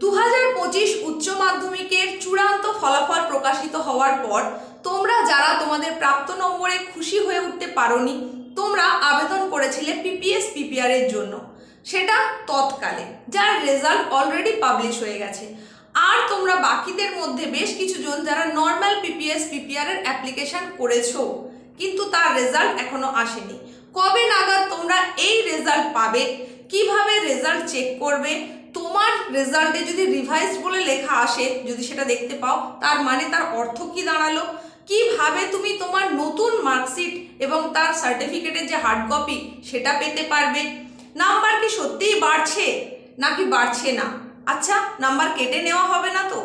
দু হাজার পঁচিশ উচ্চ মাধ্যমিকের চূড়ান্ত ফলাফল প্রকাশিত হওয়ার পর তোমরা যারা তোমাদের প্রাপ্ত নম্বরে খুশি হয়ে উঠতে পারোনি, তোমরা আবেদন করেছিলে পিপিএস পিপিআর এর জন্য। সেটা তৎকালে, যার রেজাল্ট অলরেডি পাবলিশ হয়ে গেছে। আর তোমরা বাকিদের মধ্যে বেশ কিছু জন যারা নর্মাল পিপিএস পিপিআর এর অ্যাপ্লিকেশন করেছ, কিন্তু তার রেজাল্ট এখনও আসেনি। কবে নাগাদ তোমরা এই রেজাল্ট পাবে? কীভাবে রেজাল্ট চেক করবে? তোমার রেজাল্টে যদি রিভাইজ বলে লেখা আসে, যদি সেটা দেখতে পাও, তার মানে তার অর্থ কি দাঁড়াল? কীভাবে তুমি তোমার নতুন মার্কশিট এবং তার সার্টিফিকেটের যে হার্ড কপি সেটা পেতে পারবে? নাম্বার কি সত্যিই বাড়ছে, নাকি বাড়ছে না? আচ্ছা নাম্বার কেটে নেওয়া হবে না তো?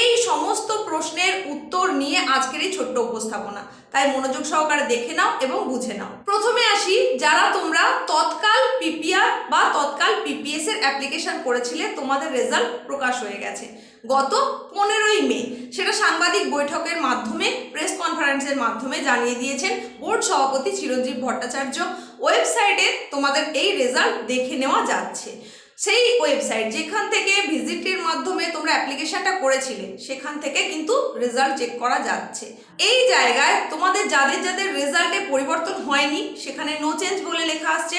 এই সমস্ত প্রশ্নের উত্তর নিয়ে আজকের এই ছোট্ট উপস্থাপনা। তাই মনোযোগ সহকারে দেখে নাও এবং বুঝে নাও। প্রথমে আসি, যারা তোমরা তৎকাল পিপিআর বা তৎকাল পিপিএস এর অ্যাপ্লিকেশন করেছিলে, তোমাদের রেজাল্ট প্রকাশ হয়ে গেছে। গত পনেরোই মে, সেটা সাংবাদিক বৈঠকের মাধ্যমে প্রেস কনফারেন্সের মাধ্যমে জানিয়ে দিয়েছেন বোর্ড সভাপতি চিরঞ্জীব ভট্টাচার্য। ওয়েবসাইটে তোমাদের এই রেজাল্ট দেখে নেওয়া যাচ্ছে। সেই ওয়েবসাইট যেখান থেকে ভিজিটের মাধ্যমে তোমরা অ্যাপ্লিকেশনটা করেছিলে, সেখান থেকে কিন্তু রেজাল্ট চেক করা যাচ্ছে। এই জায়গায় তোমাদের যাদের যাদের রেজাল্টে পরিবর্তন হয়নি, সেখানে নো চেঞ্জ বলে লেখা আসছে।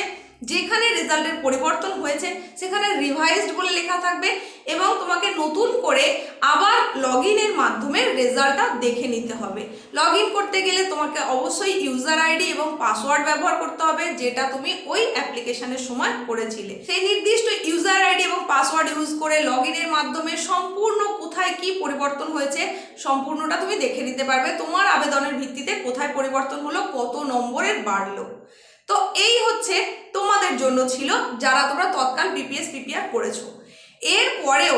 যেখানে রেজাল্টের পরিবর্তন হয়েছে, সেখানে রিভাইজড বলে লেখা থাকবে এবং তোমাকে নতুন করে আবার লগ ইনের মাধ্যমে রেজাল্টটা দেখে নিতে হবে। লগ ইন করতে গেলে তোমাকে অবশ্যই ইউজার আইডি এবং পাসওয়ার্ড ব্যবহার করতে হবে, যেটা তুমি ওই অ্যাপ্লিকেশনের সময় করেছিলে। সেই নির্দিষ্ট ইউজার আইডি এবং পাসওয়ার্ড ইউজ করে লগ ইনের মাধ্যমে সম্পূর্ণ কোথায় কি পরিবর্তন হয়েছে, সম্পূর্ণটা তুমি দেখে নিতে পারবে। তোমার আবেদনের ভিত্তিতে কোথায় পরিবর্তন হলো কত নম্বরের বাড়লো। তো এই হচ্ছে তোমাদের জন্য ছিল যারা তোমরা তৎকাল বিপিএস পিপিআর করেছ। এর পরেও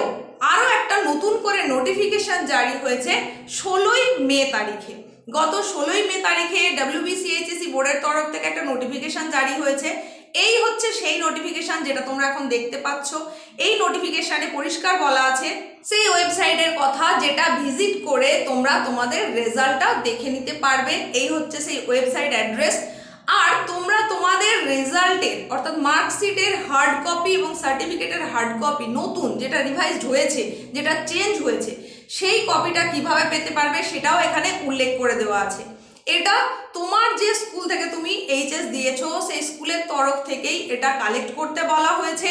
আরও একটা নতুন করে নোটিফিকেশন জারি হয়েছে ষোলোই মে তারিখে। গত ষোলোই মে তারিখে ডাব্লিউবিসিএইচএসি বোর্ডের তরফ থেকে একটা নোটিফিকেশন জারি হয়েছে। এই হচ্ছে সেই নোটিফিকেশন যেটা তোমরা এখন দেখতে পাচ্ছ। এই নোটিফিকেশানে পরিষ্কার বলা আছে, সেই ওয়েবসাইটের কথা যেটা ভিজিট করে তোমরা তোমাদের রেজাল্টটা দেখে নিতে পারবে। এই হচ্ছে সেই ওয়েবসাইট অ্যাড্রেস আর তোমরা তোমাদের রেজাল্টের অর্থাৎ মার্কশিটের হার্ড কপি এবং সার্টিফিকেটের হার্ড কপি নতুন যেটা রিভাইজড হয়েছে, যেটা চেঞ্জ হয়েছে, সেই কপিটা কীভাবে পেতে পারবে সেটাও এখানে উল্লেখ করে দেওয়া আছে। এটা তোমার যে স্কুল থেকে তুমি এইচএস দিয়েছ, সেই স্কুলের তরফ থেকেই এটা কালেক্ট করতে বলা হয়েছে।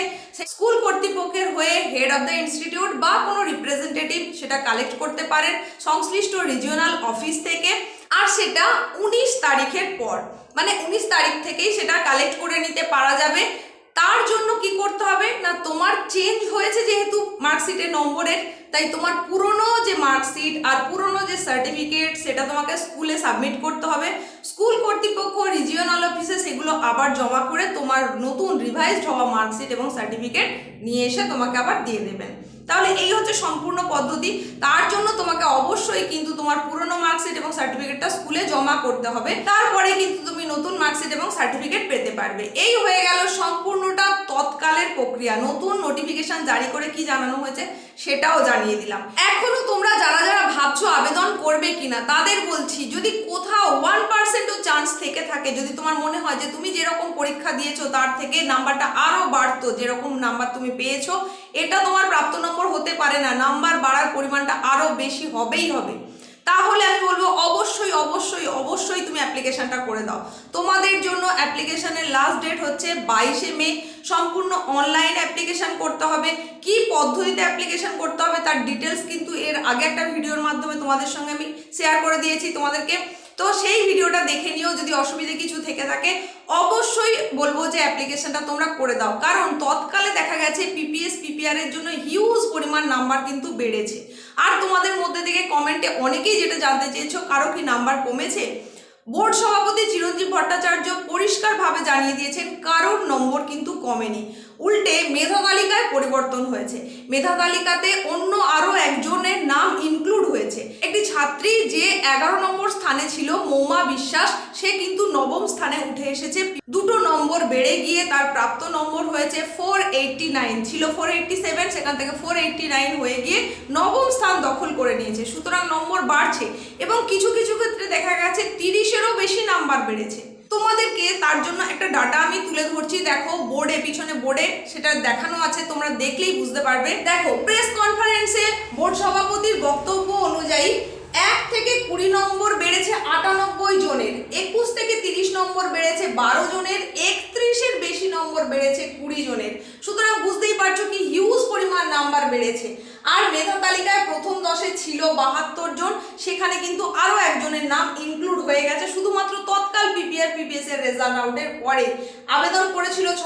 স্কুল কর্তৃপক্ষের হয়ে হেড অফ দ্য ইনস্টিটিউট বা কোনো রিপ্রেজেন্টেটিভ সেটা কালেক্ট করতে পারেন, সংশ্লিষ্ট রিজিওনাল অফিস থেকে। আর সেটা উনিশ তারিখের পর। মানে উনিশ তারিখ থেকেই সেটা কালেক্ট করে নিতে পারা যাবে। তার জন্য কি করতে হবে? না, তোমার চেঞ্জ হয়েছে যেহেতু মার্কশিটের নম্বরের, তাই তোমার পুরনো যে মার্কশিট আর পুরনো যে সার্টিফিকেট সেটা তোমাকে স্কুলে সাবমিট করতে হবে। স্কুল কর্তৃপক্ষ রিজিওনাল অফিসে সেগুলো আবার জমা করে তোমার নতুন রিভাইজড হওয়া মার্কশিট এবং সার্টিফিকেট নিয়ে এসে তোমাকে আবার দিয়ে দেবেন। তাহলে এই হচ্ছে সম্পূর্ণ পদ্ধতি। তার জন্য তোমাকে অবশ্যই কিন্তু তোমার পুরনো মার্কশিট এবং সার্টিফিকেটটা স্কুলে জমা করতে হবে। তারপরে কিন্তু তুমি নতুন মার্কশিট এবং সার্টিফিকেট পেতে পারবে। এই হয়ে গেল সম্পূর্ণটা তৎকালের প্রক্রিয়া। নতুন নোটিফিকেশন জারি করে কি জানানো হয়েছে সেটাও জানিয়ে দিলাম। এখনও তোমরা যারা যারা ভাবছ আবেদন করবে কিনা, তাদের বলছি, যদি কোথাও ওয়ান পার্সেন্টও থেকে, যদি তোমার মনে হয় যে তুমি যেরকম পরীক্ষা দিয়েছ তার থেকে নাম্বারটা আরও বাড়তো, যেরকম নাম্বার তুমি পেয়েছ, এটা তোমার প্রাপ্ত নম্বর হতে পারে না, নাম্বার বাড়ার পরিমাণটা আরও বেশি হবেই হবে। তাহলে আমি বলব, অবশ্যই অবশ্যই অবশ্যই তুমি অ্যাপ্লিকেশানটা করে দাও। তোমাদের জন্য অ্যাপ্লিকেশনের লাস্ট ডেট হচ্ছে বাইশে মে। সম্পূর্ণ অনলাইন অ্যাপ্লিকেশন করতে হবে। কি পদ্ধতিতে অ্যাপ্লিকেশন করতে হবে তার ডিটেলস কিন্তু এর আগে একটা ভিডিওর মাধ্যমে তোমাদের সঙ্গে আমি শেয়ার করে দিয়েছি। তোমাদেরকে তো সেই ভিডিওটা দেখে নিও, যদি অসুবিধে কিছু থেকে থাকে। অবশ্যই বলব যে অ্যাপ্লিকেশনটা তোমরা করে দাও। কারণ তৎকালে দেখা গেছে পিপিএস পিপিআর এর জন্য হিউজ পরিমাণ নাম্বার কিন্তু বেড়েছে। আর তোমাদের মধ্যে থেকে কমেন্টে অনেকেই যেটা জানতে চেয়েছো, কারও কি নাম্বার কমেছে? বোর্ড সভাপতি চিরঞ্জীব ভট্টাচার্য পরিষ্কারভাবে জানিয়ে দিয়েছেন, কারোর নম্বর কিন্তু কমেনি। উল্টে মেধা তালিকায় পরিবর্তন হয়েছে। মেধা তালিকাতে অন্য আরও হয়েছে ছাত্রী যে এগারো নম্বর স্থানে ছিল, মৌমা বিশ্বাস, সে কিন্তু নবম স্থানে উঠে এসেছে। দুটো নম্বর বেড়ে গিয়ে তার প্রাপ্ত নম্বর হয়েছে ফোর এইটটি নাইন ছিল ফোর এইটটি সেভেন সেখান থেকে ফোর এইটটি নাইন হয়ে গিয়ে নবম স্থান দখল করে নিয়েছে। সুতরাং নম্বর বাড়ছে এবং কিছু কিছু ক্ষেত্রে দেখা গেছে তিরিশেরও বেশি নাম্বার বেড়েছে। তোমাদেরকে তার জন্য একটা ডাটা আমি তুলে ধরছি। দেখো বোর্ডে পিছনে বোর্ডে সেটা দেখানো আছে, তোমরা দেখলেই বুঝতে পারবে। দেখো প্রেস কনফারেন্সে বোর্ড সভাপতির বক্তব্য অনুযায়ী থেকে কুড়ি নম্বর বেড়েছে আটানব্বই জনের, একুশ থেকে তিরিশ নম্বর বেড়েছে বারো জনের, একত্রিশের বেশি নম্বর বেড়েছে কুড়ি জনের। সুতরাং বুঝতেই পারছ কি হিউজ পরিমাণ নাম্বার বেড়েছে। আর মেধা তালিকায় প্রথম দশে ছিল বাহাত্তর জন, সেখানে কিন্তু আরও একজনের নাম ইনক্লুড হয়ে গেছে, শুধুমাত্র তৎকাল পিপিআর পিপিএস এর রেজাল্ট আউটের পরে। আবেদন করেছিল ছ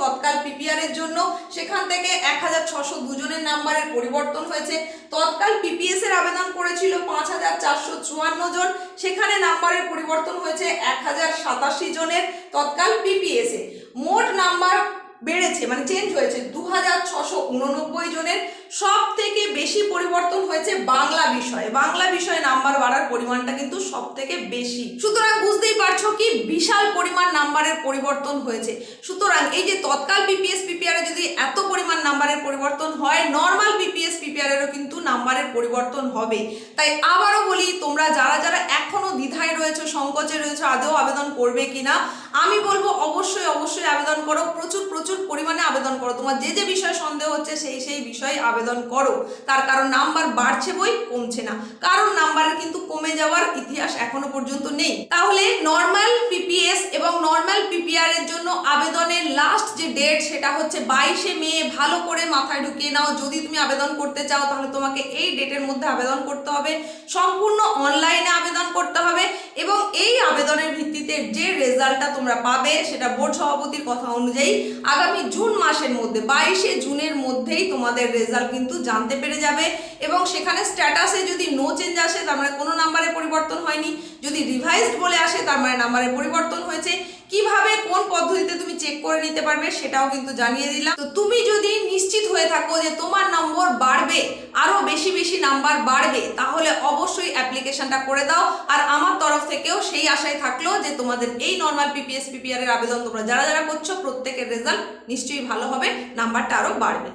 তৎকাল পিপিআর এর জন্য। সেখান থেকে এক হাজার ছশো দুজনের নাম্বারের পরিবর্তন হয়েছে। তৎকাল পিপিএস এর আবেদন করেছিল পাঁচ হাজার চারশো চুয়ান্ন জন। সেখানে নাম্বারের পরিবর্তন হয়েছে এক হাজার সাতাশি জনের তৎকাল পিপিএস এ। মোট নাম্বার বেড়েছে মানে চেঞ্জ হয়েছে দু হাজার ছশো উননব্বই জনের। সব থেকে বেশি পরিবর্তন হয়েছে বাংলা বিষয়ে। বাংলা বিষয়ে নাম্বার বাড়ার পরিমাণটা কিন্তু সব থেকে বেশি। সুতরাং বুঝতেই পারছ কি বিশাল পরিমাণ নাম্বারের পরিবর্তন হয়েছে। সুতরাং এই যে তৎকাল পিপিএস পিপিআর যদি এত পরিমাণ নাম্বারের পরিবর্তন হয় নর্মাল পিপিএস পিপিআর এরও কিন্তু নাম্বারের পরিবর্তন হবে। তাই আবারও বলি, তোমরা যারা যারা এখনও দ্বিধায় রয়েছে, সংকোচে রয়েছে, আদৌ আবেদন করবে কিনা, আমি বলব অবশ্যই অবশ্যই আবেদন করো। প্রচুর প্রচুর পরিমাণে আবেদন করো। তোমার যে যে বিষয়ে সন্দেহ হচ্ছে, সেই সেই বিষয়ে আবেদন করো। তার কারণ নাম্বার বাড়ছে বই, কমছে না। কারণ নাম্বারের কিন্তু কমে যাওয়ার ইতিহাস এখনও পর্যন্ত নেই। তাহলে নর্মাল পিপিএস এবং নর্মাল পিপিআর এর জন্য আবেদনের লাস্ট যে ডেট সেটা হচ্ছে বাইশে মে। ভালো করে মাথায় ঢুকিয়ে নাও। যদি তুমি আবেদন করতে চাও, তাহলে তোমাকে এই ডেটের মধ্যে আবেদন করতে হবে। সম্পূর্ণ অনলাইনে আবেদন করতে হবে এবং এই আবেদনের ভিত্তিতে যে রেজাল্টটা তোমরা পাবে সেটা বোর্ড সভাপতির কথা অনুযায়ী আগামী জুন মাসের মধ্যে, বাইশে জুনের মধ্যেই তোমাদের রেজাল্ট কিন্তু জানতে পেরে যাবে। এবং সেখানে স্ট্যাটাসে যদি নো চেঞ্জ আসে, তার মানে কোনো নাম্বারে পরিবর্তন হয়নি। যদি রিভাইজড বলে আসে, তার মানে নাম্বারে পরিবর্তন হয়েছে। কীভাবে, কোন পদ্ধতিতে তুমি চেক করে নিতে পারবে, সেটাও কিন্তু জানিয়ে দিলাম। তো তুমি যদি নিশ্চিত হয়ে থাকো যে তোমার নম্বর বাড়বে আরও বেশি বেশি নাম্বার বাড়বে, তাহলে অবশ্যই অ্যাপ্লিকেশনটা করে দাও। আর আমার তরফ থেকেও সেই আশায় থাকল যে তোমাদের এই নর্মাল পিপিএস পিপিআর এর আবেদন তোমরা যারা যারা করছ, প্রত্যেকের রেজাল্ট নিশ্চয়ই ভালো হবে নাম্বারটা আরও বাড়বে।